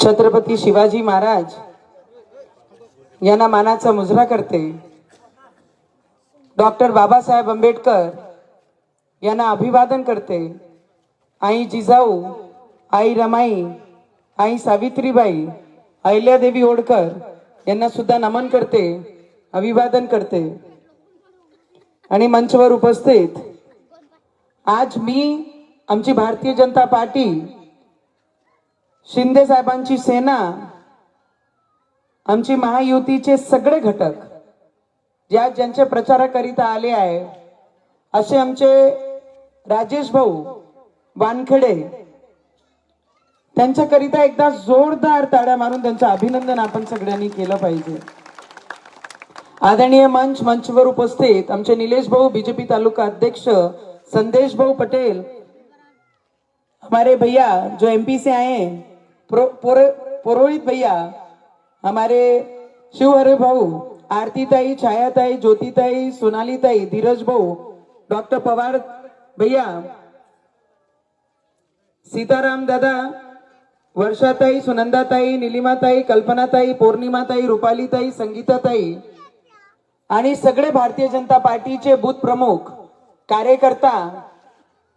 छत्रपती शिवाजी महाराज यांना मानाचा मुजरा करते. डॉक्टर बाबासाहेब आंबेडकर यांना अभिवादन करते. आई जिजाऊ आई रमाई आई सावित्रीबाई अहिल्यादेवी ओडकर यांना सुद्धा नमन करते अभिवादन करते. आणि मंचवर उपस्थित आज मी आमची भारतीय जनता पार्टी शिंदे साहेबांची सेना आमची महायुतीचे सगळे घटक ज्या ज्यांच्या प्रचाराकरिता आले आहे असे आमचे राजेश भाऊ वानखेडे त्यांच्याकरिता एकदा जोरदार ताड्या मारून त्यांचं अभिनंदन आपण सगळ्यांनी केलं पाहिजे. आदरणीय मंच मंचवर उपस्थित आमचे निलेश भाऊ बीजेपी तालुका अध्यक्ष संदेश भाऊ पटेल हमारे भैया जो एमपी से आए हैं पुरोहित भैया हमारे शिव हरे भाऊ आरतीताई छायाताई ज्योतिताई सोनालीताई धीरज भाऊ डॉक्टर पवार भैया सीताराम दादा वर्षाताई सुनंदाताई निलिमाताई कल्पनाताई पौर्णिमाताई रुपालीताई संगीताताई आणि सगळे भारतीय जनता पार्टीचे बूथ प्रमुख कार्यकर्ता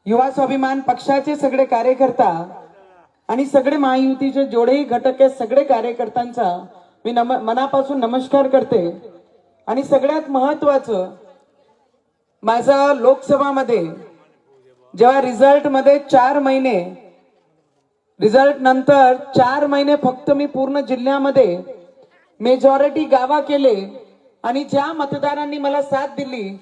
युवा स्वाभिमान पक्षाचे सगळे कार्यकर्ता आणि सगळे महायुतीचे जेवढेही घटक आहेत सगळे कार्यकर्त्यांचा मी नम मनापासून नमस्कार करते. आणि सगळ्यात महत्वाचं माझं लोकसभामध्ये जेव्हा रिझल्टमध्ये चार महिने रिझल्ट नंतर चार महिने फक्त मी पूर्ण जिल्ह्यामध्ये मेजॉरिटी गावा केले आणि ज्या मतदारांनी मला साथ दिली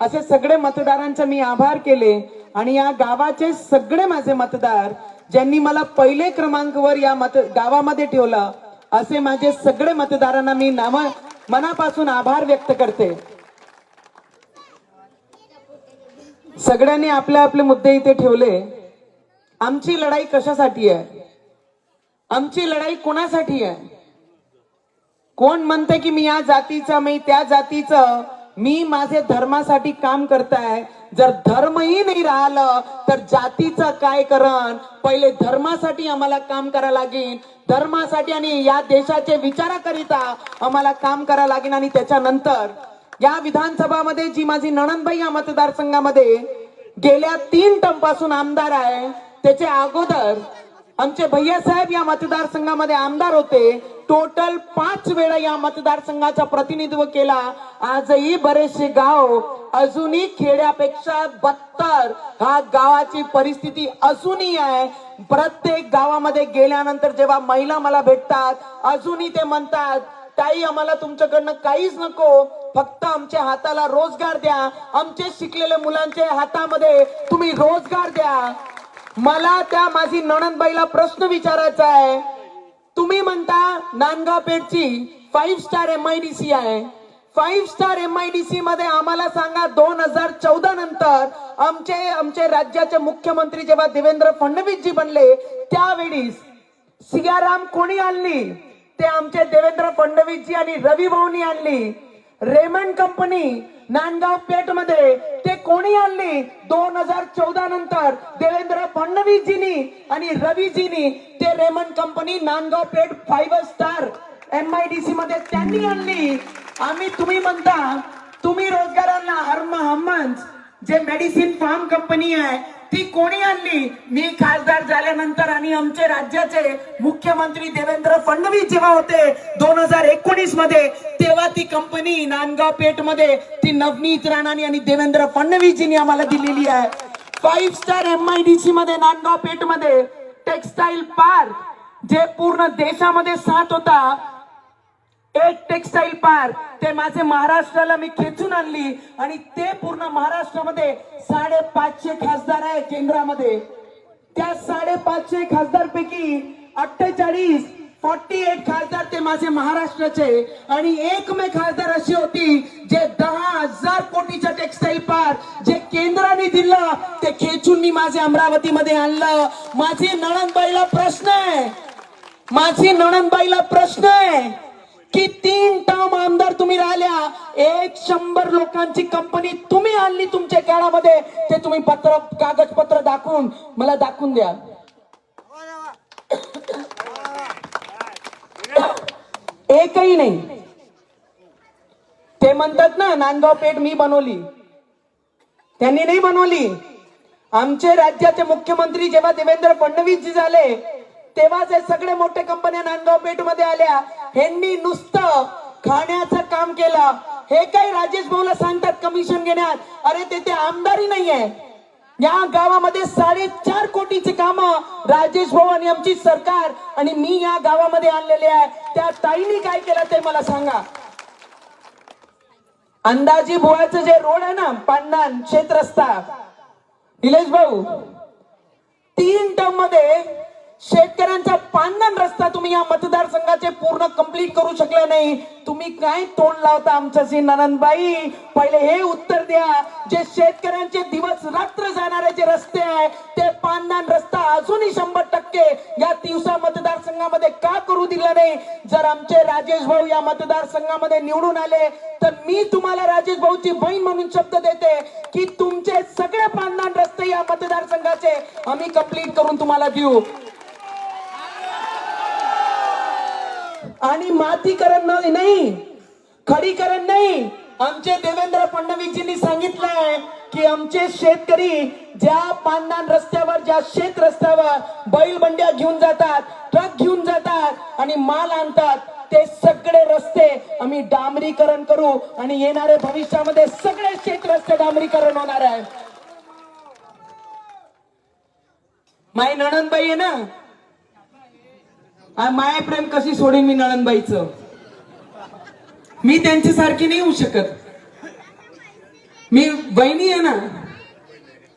असे सगळे मतदारांचे मी आभार केले. आणि या गावाचे सगळे माझे मतदार ज्यांनी मला पहिले क्रमांकवर या मत गावामध्ये ठेवलं असे माझे सगळे मतदारांना मी नाम मनापासून आभार व्यक्त करते. सगळ्यांनी आपले आपले मुद्दे इथे ठेवले. आमची लढाई कशासाठी आहे? आमची लढाई कोणासाठी आहे? कोण म्हणते की मी या जातीचा मी त्या जातीचं मी माझे धर्मासाठी काम करताय. जर धर्मही नाही राहिलं तर जातीचं काय करण? पहिले धर्मासाठी आम्हाला काम करा लागेल धर्मासाठी आणि या देशाचे विचाराकरिता आम्हाला काम करा लागेल आणि त्याच्यानंतर या विधानसभामध्ये जी माझी नणनबाई या मतदारसंघामध्ये गेल्या तीन टर्मपासून आमदार आहे त्याचे अगोदर आमचे भैयासाहेब या मतदारसंघामध्ये आमदार होते. टोटल पाच वेळा या मतदारसंघाचा प्रतिनिधित्व केला. आजही बरेचसे गाव अजूनही खेड्यापेक्षा बत्तर हा गावाची परिस्थिती अजूनही आहे. प्रत्येक गावामध्ये गेल्यानंतर जेव्हा महिला मला भेटतात अजूनही ते म्हणतात ताई आम्हाला तुमच्याकडनं काहीच नको. फक्त आमच्या हाताला रोजगार द्या. आमचे शिकलेल्या मुलांच्या हातामध्ये तुम्ही रोजगार द्या. मला त्या माझी नणंदबाईला प्रश्न विचारायचा आहे. तुम्ही म्हणता Nandgaon पेठची five star M I D C आहे. Five star M I D C मध्ये आम्हाला सांगा दोन हजार चौदा नंतर आमचे आमचे राज्याचे मुख्यमंत्री जेव्हा देवेंद्र फडणवीस जी बनले त्यावेळी सियाराम कोणी आणली? ते आमचे देवेंद्र फडणवीसजी आणि रवी भाऊनी आणली. रेमंड कंपनी नांदगाव पेठमध्ये ते कोणी आणली? दोन हजार चौदा नंतर देवेंद्र फडणवीसजीनी आणि रवीजीनी ते Raymond company Nandgaon Peth five star M I D C मध्ये त्यांनी आणली. आम्ही तुम्ही म्हणता तुम्ही रोजगारांना हर्म हम्मन्स जे मेडिसिन फार्म कंपनी आहे ती कोणी आणली? मी खासदार झाल्यानंतर आणि आमचे राज्याचे मुख्यमंत्री देवेंद्र फडणवीस जेव्हा होते दोन हजार एकोणीसमध्ये तेव्हा ती कंपनी नांदगाव पेठमध्ये ती नवनीत राणानी आणि देवेंद्र फडणवीसजींनी आम्हाला दिलेली आहे. Five star M I D C मध्ये नांदगाव पेठमध्ये टेक्सटाईल पार्क जे पूर्ण देशामध्ये साथ होता एक टेक्सटाईल पार्क. ते माझे महाराष्ट्राला मी खेचून आणली आणि ते पूर्ण महाराष्ट्रामध्ये साडेपाचशे खासदार आहे केंद्रामध्ये. त्या साडेपाचशे खासदार पैकी अठ्ठेचाळीस फॉर्टी एट खासदार ते माझे महाराष्ट्राचे. आणि एकमेव खासदार अशी होती जे दहा हजार कोटीच्या टेक्सटाईल पार्क जे केंद्राने दिलं ते खेचून मी माझे अमरावतीमध्ये आणलं. माझी नणंदबाईला प्रश्न आहे. माझी नणंदबाईला प्रश्न आहे. की तीन टर्म आमदार तुम्ही राहिल्या. एक शंभर लोकांची कंपनी तुम्ही आणली तुमच्या काळामध्ये ते तुम्ही पत्र कागदपत्र दाखवून मला दाखवून द्या. एकही नाही. ते म्हणतात ना नांदगाव पेठ मी बनवली. त्यांनी नाही बनवली. आमचे राज्याचे मुख्यमंत्री जेव्हा देवेंद्र फडणवीस जी झाले तेव्हाच हे सगळे मोठे कंपन्या नांदगाव पेठमध्ये आल्या. ह्यांनी नुसतं खाण्याचं काम केलं. हे काही राजेश भाऊला सांगतात कमिशन घेण्यात. अरे तेथे आमदारी नाहीये. या गावामध्ये साडेचार कोटीचे काम राजेश भाऊ आणि आमची सरकार आणि मी या गावामध्ये आणलेले आहे. त्या ताईनी काय केलं ते मला सांगा. अंदाजी बुवाचं जे रोड आहे ना पांडान क्षेत्र निलेश भाऊ तीन टर्ममध्ये शेतकऱ्यांचा पांढन रस्ता तुम्ही या मतदारसंघाचे पूर्ण कंप्लीट करू शकला नाही. तुम्ही काय तोंड लावता आमच्याशी ननंदबाई? पहिले हे उत्तर द्या. जे शेतकऱ्यांचे दिवस रात्र जाणारे जे रस्ते आहे ते पांढन रस्ता अजूनही शंभर टक्के या दिवसा मतदारसंघामध्ये का करू दिला नाही? जर आमचे राजेश भाऊ या मतदारसंघामध्ये निवडून आले तर मी तुम्हाला राजेश भाऊची बहीण म्हणून शब्द देते की तुमचे सगळे पांढन रस्ते या मतदारसंघाचे आम्ही कंप्लीट करून तुम्हाला देऊ. आणि मातीकरण नाही. खडीकरण नाही. आमचे देवेंद्र फडणवीसजींनी सांगितलंय की आमचे शेतकरी ज्या पानदान रस्त्यावर ज्या शेत रस्त्यावर बैलबंड्या घेऊन जातात ट्रक घेऊन जातात आणि माल आणतात ते सगळे रस्ते आम्ही डांबरीकरण करू आणि येणाऱ्या भविष्यामध्ये सगळे शेत रस्ते डांबरीकरण होणार आहे. माई नणनबाई आहे ना? माया प्रेम कशी सोडेन मी नळनबाईच मी त्यांच्या सारखी नाही होऊ शकत. मी बहिणी आहे ना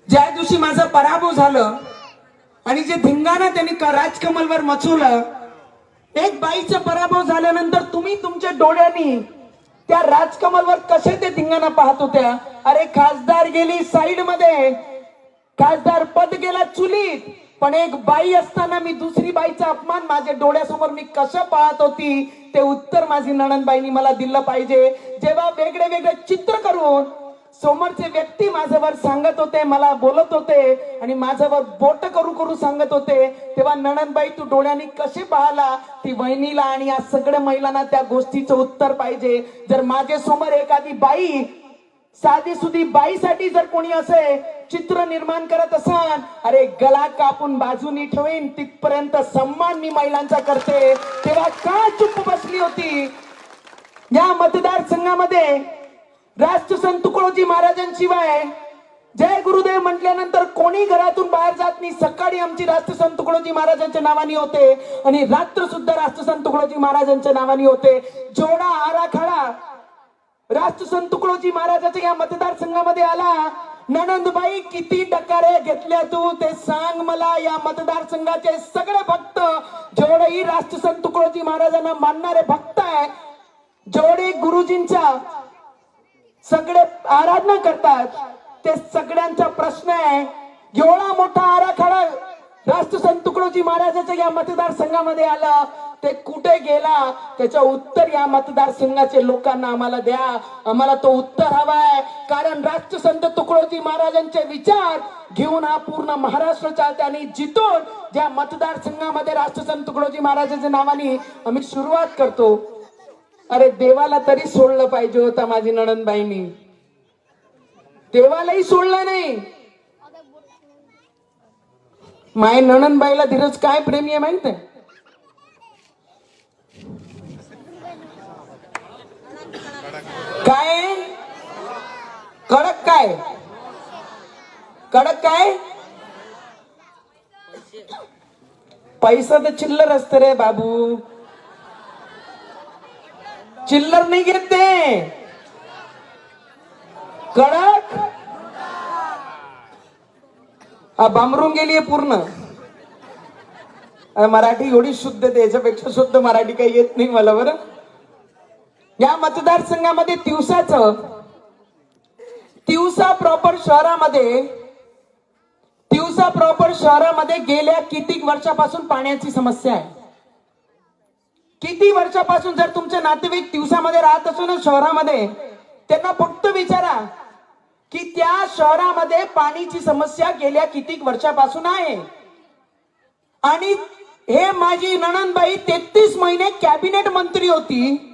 ज्या दिवशी माझा पराभव झालं आणि जे धिंगाणा त्यांनी राजकमलवर मचवलं एक बाईचा पराभव झाल्यानंतर तुम्ही तुमच्या डोळ्यांनी त्या राजकमलवर कसे ते धिंगाणा पाहत होत्या? अरे खासदार गेली साईडमध्ये. खासदार पद गेला चुलीत. पण एक बाई असताना मी दुसरी बाईचा अपमान माझ्या डोळ्यासमोर मी कसं पाहत होती ते उत्तर माझी नणंदबाईंनी मला दिलं पाहिजे. जेव्हा वेगळे वेगळे चित्र करून समोरचे व्यक्ती माझ्यावर सांगत होते मला बोलत होते आणि माझ्यावर बोट करू करू सांगत होते तेव्हा नणंदबाई तू डोळ्यांनी कसे पाहला? ती वहिनीला आणि या सगळ्या महिलांना त्या गोष्टीचं उत्तर पाहिजे. जर माझ्यासमोर एखादी बाई साधी सुधी बाईसाठी जर कोणी असे चित्र निर्माण करत असाल अरे गला कापून बाजूनी ठेवीन तिथपर्यंत सन्मान मी महिलांचा करते. तेव्हा का चुप बसली होती? या मतदारसंघामध्ये राष्ट्रसंत तुकडोजी महाराजांशिवाय जय गुरुदेव म्हटल्यानंतर कोणी घरातून बाहेर जात नाही? सकाळी आमची राष्ट्रसंत तुकडोजी महाराजांच्या नावाने होते. आणि रात्र सुद्धा राष्ट्रसंत तुकडोजी महाराजांच्या नावाने होते. जोडा आराखडा राष्ट्रसंत तुकडोजी महाराजाच्या या मतदारसंघामध्ये आला. ननंदबाई किती डकारे घेतल्या तू? ते सांग मला या मतदारसंघाचे सगळे भक्त. जेवढेही राष्ट्रसंत तुकडोजी महाराजांना मानणारे भक्त आहे जेवढे गुरुजींच्या सगळे आराधना करतात ते सगळ्यांचा प्रश्न आहे. एवढा मोठा आराखडा राष्ट्रसंत तुकडोजी महाराजाच्या या मतदारसंघामध्ये आला. ते कुठे गेला? त्याचं उत्तर या मतदारसंघाचे लोकांना आम्हाला द्या. आम्हाला तो उत्तर हवाय. कारण राष्ट्रसंत तुकडोजी महाराजांचे विचार घेऊन हा पूर्ण महाराष्ट्र चालते आणि जिथून ज्या मतदारसंघामध्ये राष्ट्रसंत तुकडोजी महाराजांच्या नावाने आम्ही सुरुवात करतो. अरे देवाला तरी सोडलं पाहिजे होता माझी नणंदबाईनी. देवालाही सोडलं नाही. माय नणंदबाईला धीरज काय प्रेमी आहे माहीत आहे? काय? कडक काय? कडक काय? पैसा तर चिल्लर असतं रे बाबू. चिल्लर नाही घेत ते. कडक? हा, बांबरून गेली पूर्ण. मराठी एवढी शुद्ध त्याच्यापेक्षा शुद्ध मराठी काही येत नाही मला बरं? या मतदारसंघामध्ये दिवसाचं तिवसा प्रॉपर शहरामध्ये तिवसा प्रॉपर शहरामध्ये गेल्या कितीक वर्षापासून पाण्याची समस्या आहे? किती वर्षापासून जर तुमचे नातेवाईक दिवसामध्ये राहत असून शहरामध्ये त्यांना फक्त विचारा की त्या शहरामध्ये पाणीची समस्या गेल्या कितीक वर्षापासून आहे? आणि हे माझी नणनबाई तेहतीस महिने कॅबिनेट मंत्री होती.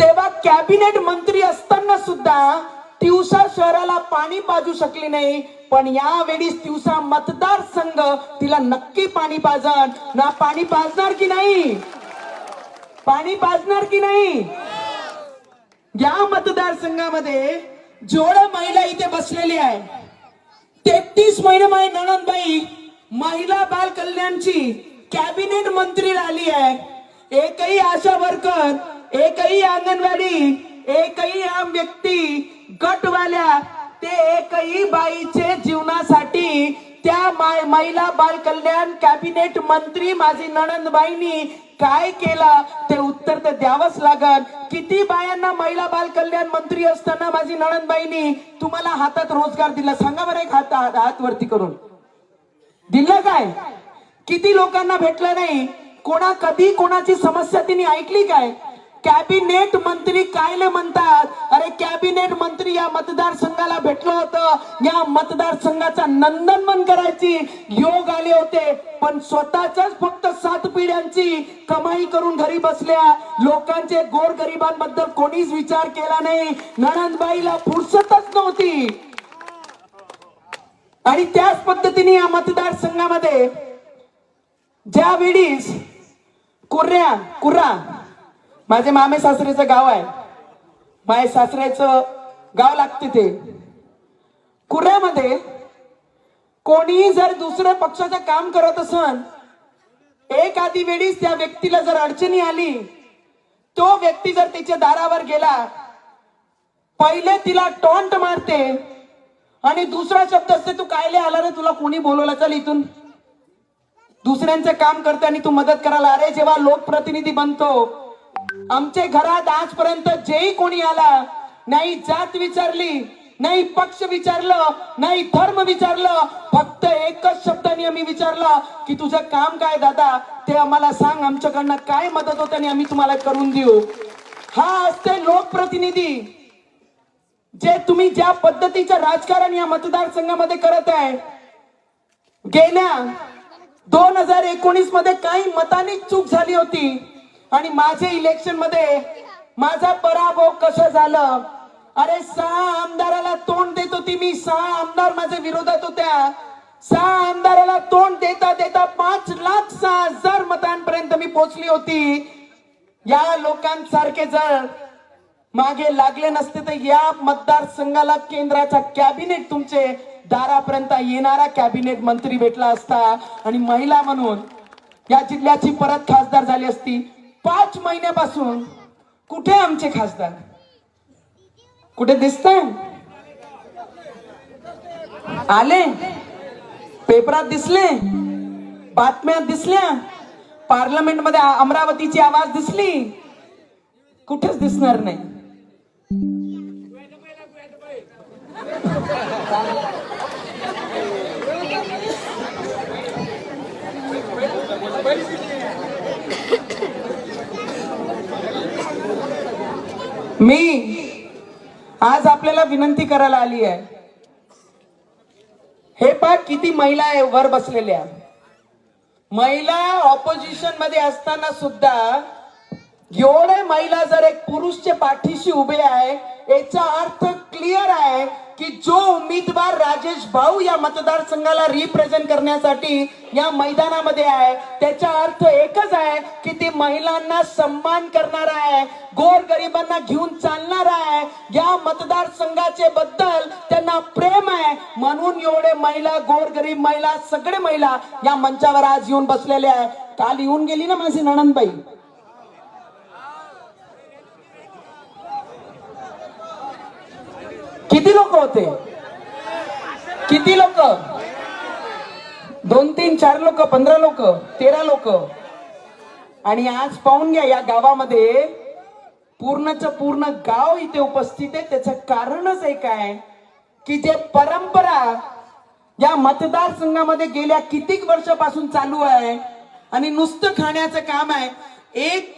तेव्हा कॅबिनेट मंत्री असताना सुद्धा तिवसा शहराला पाणी पाजू शकली नाही. पण यावेळी तिवसा मतदारसंघ तिला नक्की पाणी पाजणार ना पाणी पाजणार की नाही? पाणी पाजणार की नाही? या मतदारसंघामध्ये जोड महिला इथे बसलेली आहे. तेहतीस महिने माई नणंदबाई महिला बाल कल्याणची कॅबिनेट मंत्री राहिली आहे. एकही आशा वर्कर एकही अंगणवाडी एकही आम व्यक्ती गटवाल्या ते एकही बाईचे जीवनासाठी त्या माय महिला बाल कल्याण कॅबिनेट मंत्री माझी नणंदबाईंनी काय केलं? ते उत्तर तर द्यावंच लागल किती बायांना महिला बाल कल्याण मंत्री असताना माझी नणंदबाईंनी तुम्हाला हातात रोजगार दिला? सांगा बरं एक हात हात हात वरती करून. दिलं काय? किती लोकांना भेटलं नाही? कोणा कधी कोणाची समस्या तिने ऐकली काय? कॅबिनेट मंत्री कायले म्हणतात? अरे कॅबिनेट मंत्री या मतदारसंघाला भेटलं होतं. या मतदारसंघाचा नंदनवन करायची. योग आले होते पण स्वतःच्याच फक्त सात पिढ्यांची कमाई करून घरी बसल्या. लोकांचे गोर गरिबांबद्दल कोणीच विचार केला नाही. नणंदबाईला फुरसतच नव्हती. आणि त्याच पद्धतीने या मतदारसंघामध्ये ज्या वेळीस कुर्या कुर्रा माझे मामे सासरेचं गाव आहे. माय सासऱ्याचं गाव लागते ते. कुर्यामध्ये कोणी जर दुसऱ्या पक्षाचं काम करत असन एक आधी वेळीस त्या व्यक्तीला जर अडचणी आली तो व्यक्ती जर त्याच्या दारावर गेला पहिले तिला टॉन्ट मारते आणि दुसरा शब्द असते तू कायले आला रे? तुला कोणी बोलवलं? चल इथून. दुसऱ्यांचं काम करते आणि तू मदत करायला अरे जेव्हा लोकप्रतिनिधी बनतो आमच्या घरात आजपर्यंत जेही कोणी आला नाही जात विचारली नाही पक्ष विचारलं नाही धर्म विचारलं फक्त एकच शब्दाने आम्ही विचारलं की तुझं काम काय दादा? ते आम्हाला सांग आमच्याकडनं काय मदत होत आणि आम्ही तुम्हाला करून देऊ. हा असते लोकप्रतिनिधी जे तुम्ही ज्या पद्धतीचं राजकारण या मतदारसंघामध्ये करत आहे. गेल्या दोन हजार एकोणीसमध्ये काही मतांनी चूक झाली होती. आणि माझे इलेक्शनमध्ये माझा पराभव कसं झालं? अरे सहा आमदाराला तोंड देत होती मी. सहा आमदार माझ्या विरोधात होत्या. सहा आमदाराला तोंड देता देता पाच लाख सहा हजार मतांपर्यंत मी पोहोचली होती. या लोकांसारखे जर मागे लागले नसते तर या मतदारसंघाला केंद्राचा कॅबिनेट तुमचे दारापर्यंत येणारा कॅबिनेट मंत्री भेटला असता. आणि महिला म्हणून या जिल्ह्याची परत खासदार झाली असती. पाच महिन्यापासून कुठे आमचे खासदार? कुठे दिसत आले? पेपरात दिसले? बातम्यात दिसल्या? पार्लमेंटमध्ये अमरावतीची आवाज दिसली? कुठेच दिसणार नाही. मी आज आपल्याला विनंती करायला आली आहे. हे पा किती महिला आहे वर बसलेल्या. महिला ऑपोजिशनमध्ये असताना सुद्धा एवढे महिला जर एक पुरुषच्या पाठीशी उभे आहे याचा अर्थ क्लिअर आहे. की जो उमेदवार राजेश भाऊ या मतदारसंघाला रिप्रेझेंट करण्यासाठी या मैदानामध्ये आहे त्याचा अर्थ एकच आहे की ते महिलांना सन्मान करणार आहे गोर गरिबांना घेऊन चालणार आहे. या मतदारसंघाचे बद्दल त्यांना प्रेम आहे. म्हणून एवढे महिला गोर गरीब महिला सगळे महिला या मंचावर आज येऊन बसलेले आहे. काल येऊन गेली ना माझी नणंदबाई? किती लोक होते? किती लोक? दोन तीन चार लोक पंधरा लोक तेरा लोक. आणि आज पाहून घ्या या गावामध्ये पूर्णच पूर्ण गाव इथे उपस्थित आहे. त्याचं कारणच एक आहे की जे परंपरा या मतदारसंघामध्ये गेल्या कितीक वर्षापासून चालू आहे आणि नुसतं खाण्याचं काम आहे. एक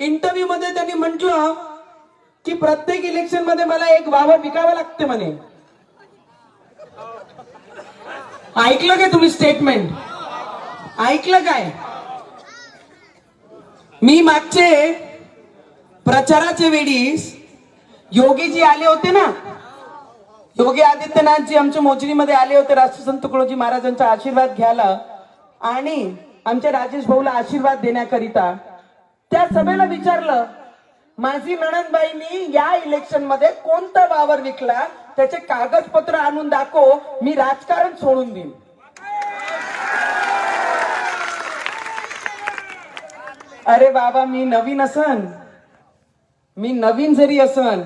इंटरव्ह्यू मध्ये त्यांनी म्हटलं की प्रत्येक इलेक्शनमध्ये मला एक वावर विकावं लागते म्हणे. ऐकलं काय तुम्ही स्टेटमेंट ऐकलं काय? मी मागचे प्रचाराच्या वेळीस योगीजी आले होते ना? योगी आदित्यनाथजी आमच्या मोजणीमध्ये आले होते राष्ट्रसंत तुकडोजी महाराजांचा आशीर्वाद घ्यायला आणि आमच्या राजेश भाऊला आशीर्वाद देण्याकरिता. त्या सभेला विचारलं माझी नणंदबाईंनी या इलेक्शनमध्ये कोणता वावर विकला त्याचे कागदपत्र आणून दाखव मी राजकारण सोडून देईन. अरे बाबा मी नवीन असन. मी नवीन जरी असन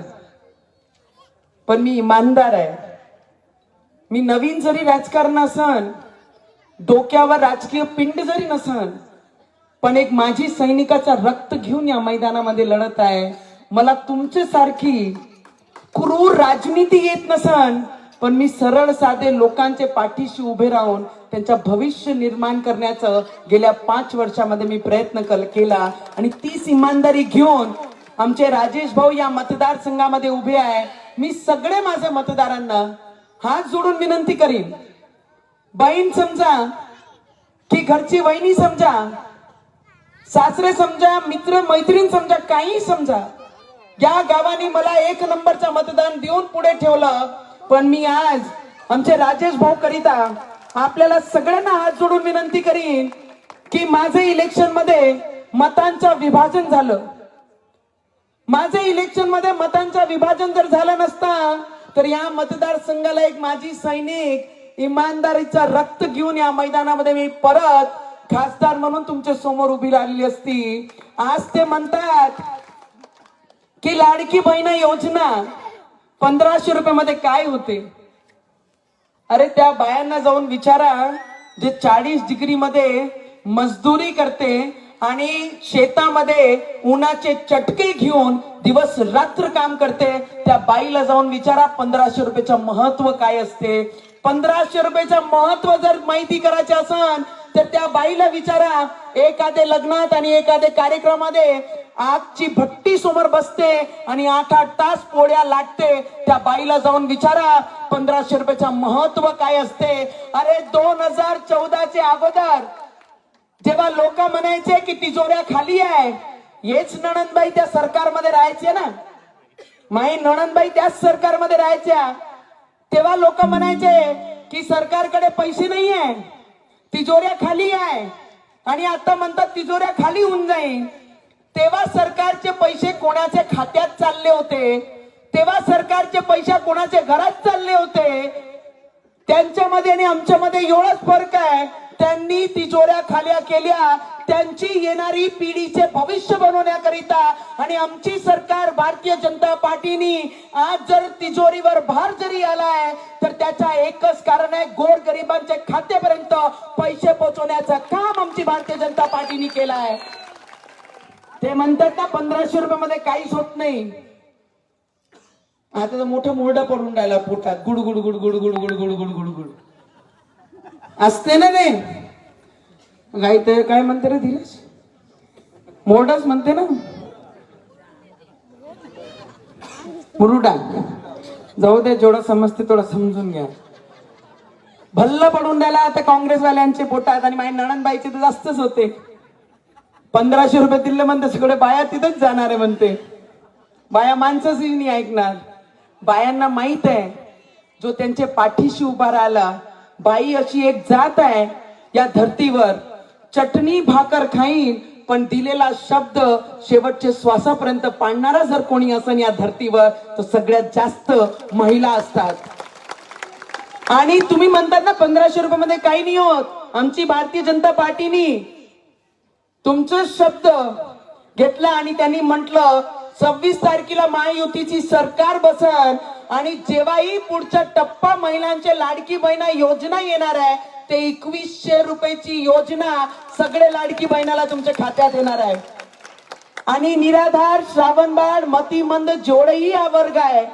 पण मी इमानदार आहे. मी नवीन जरी राजकारण असन डोक्यावर राजकीय पिंड जरी नसन पण एक माझी सैनिकाचा रक्त घेऊन या मैदानामध्ये लढत आहे. मला तुमच्या सारखी क्रूर राजनीती येत नसन पण मी सरळ साधे लोकांचे पाठीशी उभे राहून त्यांच्या भविष्य निर्माण करण्याचं गेल्या पाच वर्षामध्ये मी प्रयत्न केला. आणि तीच इमानदारी घेऊन आमचे राजेश भाऊ या मतदारसंघामध्ये उभे आहे. मी सगळे माझ्या मतदारांना हात जोडून विनंती करीन. बहीण समजा की घरची वहिनी समजा सासरे समजा मित्र मैत्रीण समजा काही समजा या गावाने मला एक नंबरचा मतदान देऊन पुढे ठेवलं. पण मी आज आमचे राजेश भाऊ करिता आपल्याला सगळ्यांना हात जोडून विनंती करीन की माझे इलेक्शनमध्ये मतांचं विभाजन झालं. माझे इलेक्शनमध्ये मतांचं विभाजन जर झालं नसता तर या मतदारसंघाला एक माजी सैनिक इमानदारीचा रक्त घेऊन या मैदानामध्ये मी परत खासदार म्हणून तुमच्यासमोर उभी राहिली असती आज ते म्हणतात की लाडकी बहीण योजना पंधराशे रुपये मध्ये काय होते? अरे त्या बायांना जाऊन विचारा जे चाळीस डिग्री मध्ये मजदुरी करते आणि शेतामध्ये उन्हाचे चटके घेऊन दिवस रात्र काम करते त्या बाईला जाऊन विचारा पंधराशे रुपयाचं महत्त्व काय असते? पंधराशे रुपयाचं महत्त्व जर माहिती करायचं असेल तर त्या बाईला विचारा एखाद्या लग्नात आणि एखाद्या कार्यक्रमामध्ये आगची भट्टी समोर बसते आणि आठ आठ तास पोळ्या लागते. त्या बाईला जाऊन विचारा पंधराशे रुपयाचा महत्त्व काय असते? अरे दोन हजार चौदाचे अगोदर जेव्हा लोक म्हणायचे की तिजोऱ्या खाली आहे हेच नणंदबाई त्या सरकारमध्ये राहायचे ना? माही नणंदबाई त्याच सरकारमध्ये राहायच्या. तेव्हा लोक म्हणायचे की सरकारकडे पैसे नाही आहे तिजोऱ्या खाली आहे. आणि आता म्हणतात तिजोऱ्या खाली होऊन जाईल तेव्हा सरकारचे पैसे कोणाच्या खात्यात चालले होते? तेव्हा सरकारचे पैसे कोणाच्या घरात चालले होते? त्यांच्यामध्ये आणि आमच्यामध्ये एवढाच फरक आहे. त्यांनी तिजोऱ्या खाल्या केल्या. त्यांची येणारी पिढीचे भविष्य बनवण्याकरिता आणि आमची सरकार भारतीय जनता पार्टीनी आज जर तिजोरीवर भार जरी आलाय तर त्याचा एकच कारण आहे गोर गरिबांच्या खात्यापर्यंत पैसे पोहोचवण्याचं काम आमची भारतीय जनता पार्टीनी केलं आहे ते म्हणतात ना पंधराशे रुपये मध्ये काहीच होत नाही. आता तर मोठं मुरडा पडून राहिला पोटात. गुड गुड गुड गुड गुड गुड गुड गुड गुड गुड असते ना ते. काय ते काय म्हणते रे धीरज? मोरडाच म्हणते ना. मुरुडा. जाऊ दे जेवढं समजते तेवढं समजून घ्या. भल्ल पडून राहिला आता काँग्रेसवाल्यांचे पोटात आणि माझ्या नणनबाईचे तर जास्तच होते. पंधराशे रुपये दिले म्हणते सगळे बाया तिथंच जाणार आहे म्हणते. बाया माणसंच नाही ऐकणार. बायांना माहीत आहे जो त्यांच्या पाठीशी उभा राहिला बाई अशी एक जात आहे या धर्तीवर चटणी भाकर खाईन पण दिलेला शब्द शेवटचे श्वासापर्यंत पाडणारा जर कोणी असेल या धर्तीवर तर सगळ्यात जास्त महिला असतात. आणि तुम्ही म्हणतात ना पंधराशे रुपये मध्ये काही नाही होत. आमची भारतीय जनता पार्टीनी तुमचं शब्द घेतला आणि त्यांनी म्हटलं सव्वीस तारखेला महायुतीची सरकार बसन आणि जेव्हाही पुढचा टप्पा महिलांचे लाडकी बहिणा योजना येणार आहे ते एकवीसशे रुपयाची योजना सगळे लाडकी बहिणाला तुमच्या खात्यात येणार आहे. आणि निराधार श्रावणबाळ मतिमंद जेवढेही हा वर्ग आहे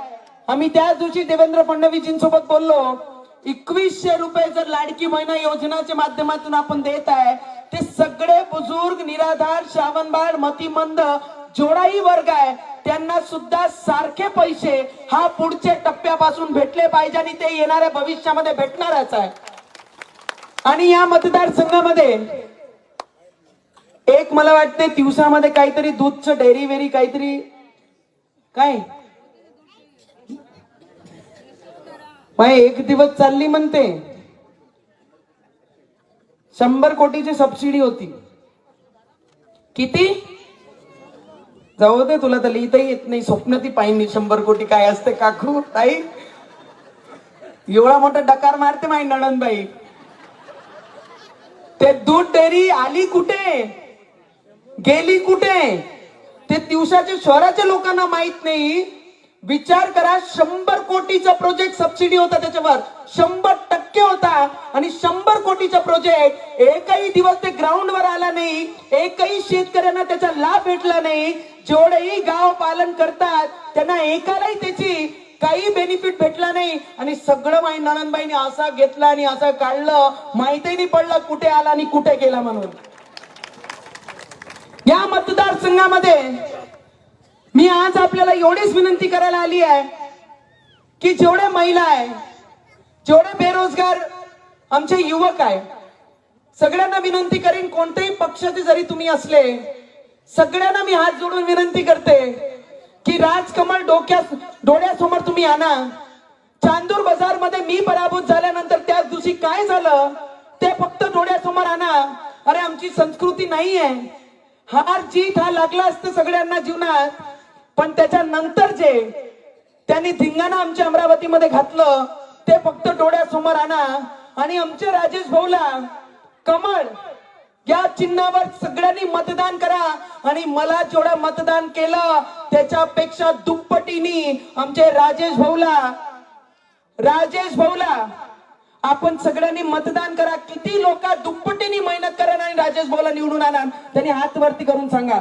आम्ही त्याच दिवशी देवेंद्र फडणवीसजींसोबत बोललो एकवीसशे रुपये जर लाडकी महिना योजनाच्या माध्यमातून आपण देत आहे ते सगळे बुजुर्ग निराधार श्रावणबाळ मतिमंद जोडाही वर्ग आहे त्यांना सुद्धा सारखे पैसे हा पुढच्या टप्प्यापासून भेटले पाहिजे आणि ते येणाऱ्या भविष्यामध्ये भेटणारच आहे. आणि या मतदारसंघामध्ये एक मला वाटते दिवसामध्ये काहीतरी दूधचं डेअरी वेरी काहीतरी काय? एक दिवस चालली म्हणते. शंभर कोटीची सबसिडी होती. किती? जाऊ दे तुला तर लिहिताही येत नाही. स्वप्न ती पाहिजे शंभर कोटी काय असते काकू? ताई? एवढा मोठा डकार मारते माई नणनबाई ते दूध डेरी आली कुठे? गेली कुठे? ते दिवसाचे शहराच्या लोकांना माहीत नाही. विचार करा शंभर कोटीचा प्रोजेक्ट सबसिडी होता त्याच्यावर. शंभर टक्के होता. आणि शंभर कोटीचा प्रोजेक्ट एकही दिवस ते ग्राउंडवर आला नाही. एकही शेतकऱ्यांना त्याचा लाभ भेटला नाही. जेवढेही गाव पालन करतात त्यांना एकालाही त्याची काही बेनिफिट भेटला नाही. आणि सगळं माही नळनबाईने असा घेतला आणि असं काढलं माहिती नाही पडलं कुठे आला आणि कुठे गेला म्हणून. या मतदारसंघामध्ये मी आज आपल्याला एवढीच विनंती करायला आली आहे की जेवढे महिला आहे जेवढे बेरोजगार आमचे युवक आहे सगळ्यांना विनंती करीन कोणत्याही पक्षाचे जरी तुम्ही असले सगळ्यांना मी हात जोडून विनंती करते की राजकमल डोक्यात डोळ्यासमोर तुम्ही आणा. चांदूर बाजारमध्ये मी पराभूत झाल्यानंतर त्याच दिवशी काय झालं? ते फक्त डोळ्यासमोर आणा. अरे आमची संस्कृती नाही आहे हार जीत हा लागला असतं सगळ्यांना जीवनात. पण त्याच्यानंतर जे त्यांनी धिंगाणा आमच्या अमरावतीमध्ये घातलं ते फक्त डोळ्यासमोर आणा. आणि आमचे राजेश भाऊला कमळ या चिन्हावर सगळ्यांनी मतदान करा. आणि मला जेवढं मतदान केलं त्याच्यापेक्षा दुप्पटीनी आमचे राजेश भाऊला राजेश भाऊला आपण सगळ्यांनी मतदान करा. किती लोक दुप्पटीने मेहनत करा आणि राजेश भाऊला निवडून आणा. त्यांनी हात वरती करून सांगा.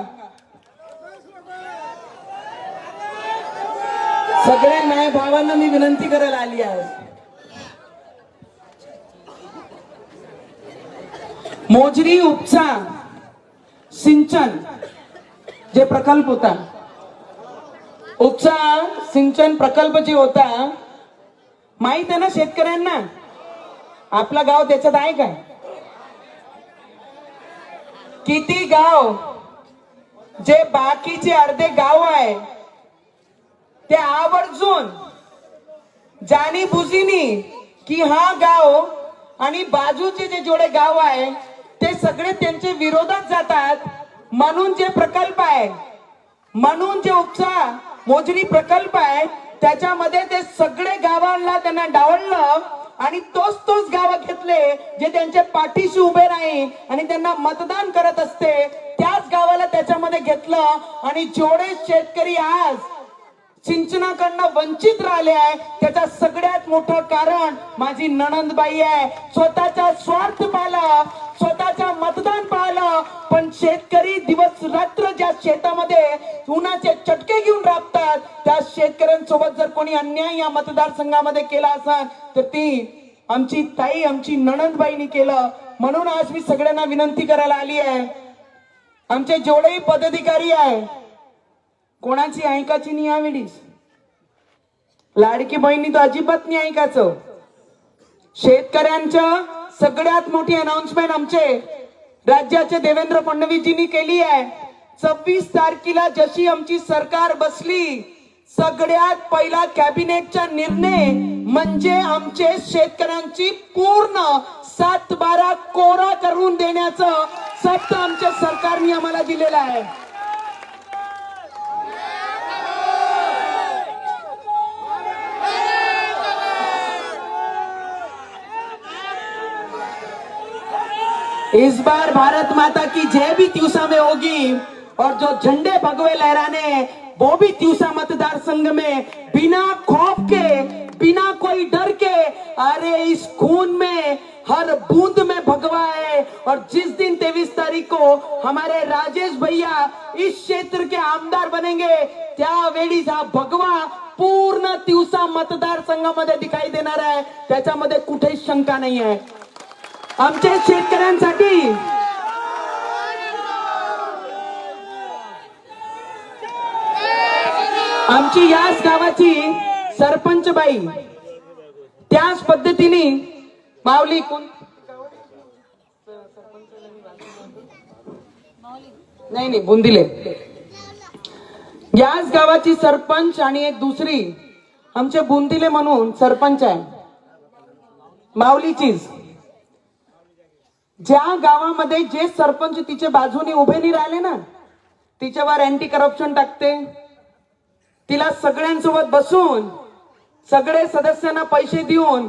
सगळ्या न्याय भावांना मी विनंती करायला आली आहे. मोजरी उपसा सिंचन जे प्रकल्प होता. उपसा सिंचन प्रकल्प जे होता माहीत आहे ना शेतकऱ्यांना? आपला गाव त्याच्यात आहे काय? किती गाव जे बाकीचे अर्धे गाव आहे ते आवर्जून जाणीबुजीनी की हा गाव आणि बाजूचे जे जेवढे गाव आहे ते सगळे त्यांचे विरोधात जातात. म्हणून जे प्रकल्प आहे म्हणून जे उपसा मोजणी प्रकल्प आहे त्याच्यामध्ये ते सगळे गावांना त्यांना डावललं आणि तोच तोच गाव घेतले जे त्यांच्या पाठीशी उभे नाही आणि त्यांना मतदान करत असते त्याच गावाला त्याच्यामध्ये घेतलं आणि जेवढे शेतकरी आज सिंचनाकडनं वंचित राहिले आहे त्याचा सगळ्यात मोठं कारण माझी नणंदबाई आहे. स्वतःचा स्वार्थ पाला स्वतःचा मतदान पाहिलं पण शेतकरी दिवस रात्र ज्या शेतामध्ये उन्हाचे चटके घेऊन राबतात त्या शेतकऱ्यांसोबत जर कोणी अन्याय या मतदारसंघामध्ये केला असाल तर ती आमची ताई आमची नणंदबाईनी केलं. म्हणून आज मी सगळ्यांना विनंती करायला आली आहे. आमचे जेवढेही पदाधिकारी आहे कोणाची ऐकायची नाही यावेळीस? लाडकी बहिणी तर अजिबात नाही ऐकायचं. शेतकऱ्यांच्या सगळ्यात मोठी अनाउन्समेंट आमचे राज्याचे देवेंद्र फडणवीसजींनी केली आहे. सव्वीस तारखेला जशी आमची सरकार बसली सगळ्यात पहिला कॅबिनेटचा निर्णय म्हणजे आमचे शेतकऱ्यांची पूर्ण सात बारा कोरा करून देण्याचं सत्य आमच्या सरकारने आम्हाला दिलेलं आहे. इस बार भारत माता की जय भी त्यूसा में होगी। और जो झंडे भगवे लहराने, वो भी त्यूसा मतदार संघ में। बिना खौफ के, बिना कोई डर के, अरे इस खून में, हर बूंद में भगवा है। और जिस दिन तेईस तारीख को हमारे राजेश भैया इस क्षेत्र के आमदार बनेंगे त्यावेळीच हा भगवा पूर्ण तिवसा मतदारसंघामध्ये दिखाई देणार आहे. त्याच्यामध्ये कुठेच शंका नाही आहे. आमच्या शेतकऱ्यांसाठी. आमची याच गावाची सरपंच बाई त्याच पद्धतीने माऊली कोण? नाही नाही बुंदिले याच गावाची सरपंच आणि एक दुसरी आमचे बुंदिले म्हणून सरपंच आहे. माऊलीचीच. ज्या गावामध्ये जे सरपंच तिच्या बाजूने उभे नाही राहिले ना तिच्यावर अँटी करप्शन टाकते. तिला सगळ्यांसोबत बसून सगळे सदस्यांना पैसे देऊन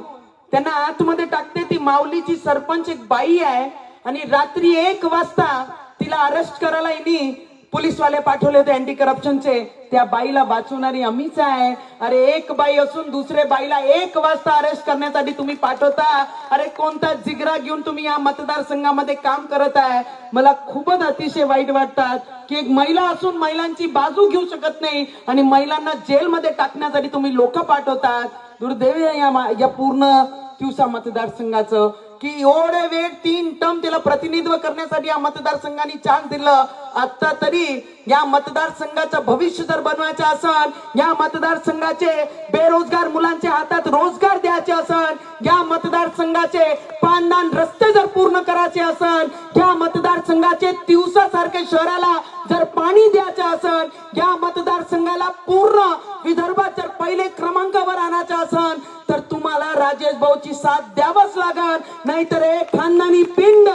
त्यांना आतमध्ये टाकते. ती माऊलीची सरपंच एक बाई आहे आणि रात्री एक वाजता तिला अरेस्ट करायला येणी पोलीसवाले पाठवले होते अँटी करप्शनचे त्या बाईला वाचवणारी आम्हीच आहे. अरे एक बाई असून दुसरे बाईला एक वाजता अरेस्ट करण्यासाठी तुम्ही पाठवता. अरे कोणता जिगरा घेऊन तुम्ही या मतदारसंघामध्ये काम करत आहे? मला खूपच अतिशय वाईट वाटतात की एक महिला असून महिलांची बाजू घेऊ शकत नाही आणि महिलांना जेलमध्ये टाकण्यासाठी तुम्ही लोक पाठवतात. दुर्दैव या या पूर्ण तिवसा मतदारसंघाचं. की एवढे वेळ तीन टर्म तिला प्रतिनिधित्व करण्यासाठी या मतदारसंघाने चान्स दिलं. आता तरी या मतदारसंघाचं भविष्य जर बनवायचं असन या मतदारसंघाचे बेरोजगार मुलांच्या हातात रोजगार द्यायचे असन या मतदारसंघाचे पानदान रस्ते जर पूर्ण करायचे असन या मतदारसंघाचे दिवसासारखे शहराला जर पाणी द्यायचं असन या मतदारसंघाला पूर्ण विदर्भात जर पहिले क्रमांकावर आणायचे असन तर तुम्हाला राजेश भाऊची साथ द्यावंच लागल. नाहीतर एक खानदानी पिंड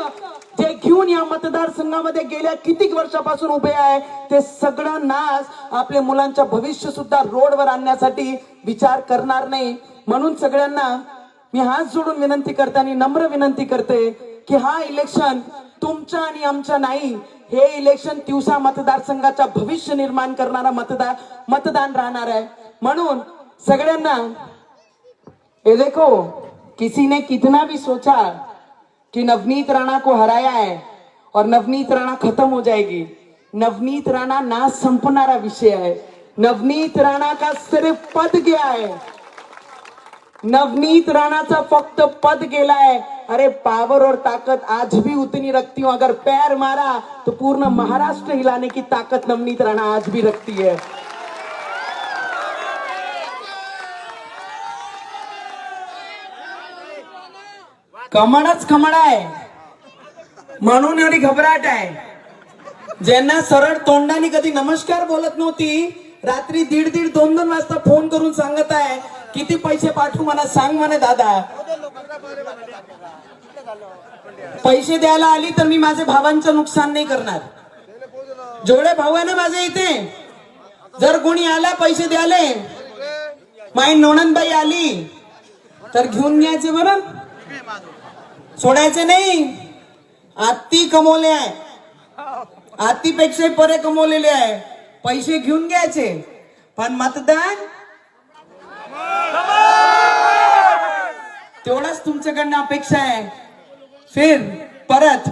जे घेऊन या मतदारसंघामध्ये गेल्या कितीक वर्षापासून उभे आहे ते सगळं नाश आपल्या मुलांच्या भविष्य सुद्धा रोडवर आणण्यासाठी विचार करणार नाही. म्हणून सगळ्यांना मी हात जोडून विनंती करते आणि नम्र विनंती करते की हा इलेक्शन तुमच्या आणि आमच्या नाही हे इलेक्शन तिवसा मतदारसंघाचा भविष्य निर्माण करणारा मतदार मतदान राहणार आहे. म्हणून सगळ्यांना ये देखो किसी ने कितना भी सोचा कि नवनीत राणा को हराया है और नवनीत राणा खत्म हो जाएगी। नवनीत राणा ना संपनारा विषय है। नवनीत राणा का सिर्फ पद गया है। नवनीत राणाचा फक्त पद गेलाय अरे पावर और ताकत आज भी उतनी रखती हूं। अगर पैर मारा तो पूर्ण महाराष्ट्र हिलाने की ताकत नवनीत राणा आज भी रखती है। कमळच कमळ आहे. म्हणून एवढी घबराट आहे. ज्यांना सरळ तोंडाने कधी नमस्कार बोलत नव्हती रात्री दीड दीड दोन दोन वाजता फोन करून सांगत आहे किती पैसे पाठवू मला सांग म्हणे दादा. पैसे द्यायला आली तर मी माझ्या भावांचं नुकसान नाही करणार. जेवढे भाऊ आहे ना माझे इथे जर कोणी आला पैसे द्याले माई नोणंदबाई आली तर घेऊन घ्यायचे बरं. सोडायचे नाही. आत्ती कमवले आहे. आत्तीपेक्षा परे कमवलेले आहे. पैसे घेऊन घ्यायचे. पण मतदान? तेवढाच तुमच्याकडनं अपेक्षा आहे. फिर परत.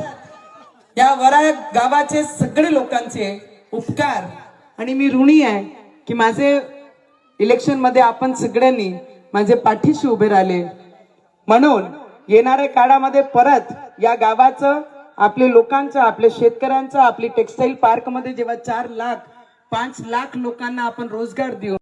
या वरा गावाचे सगळे लोकांचे उपकार. आणि मी ऋणी आहे की माझे इलेक्शनमध्ये आपण सगळ्यांनी माझे पाठीशी उभे राहिले. म्हणून येणाऱ्या काळामध्ये परत या गावाचं आपल्या लोकांचं आपल्या शेतकऱ्यांचं आपली टेक्सटाईल पार्कमध्ये जेव्हा चार लाख पाच लाख लोकांना आपण रोजगार देऊ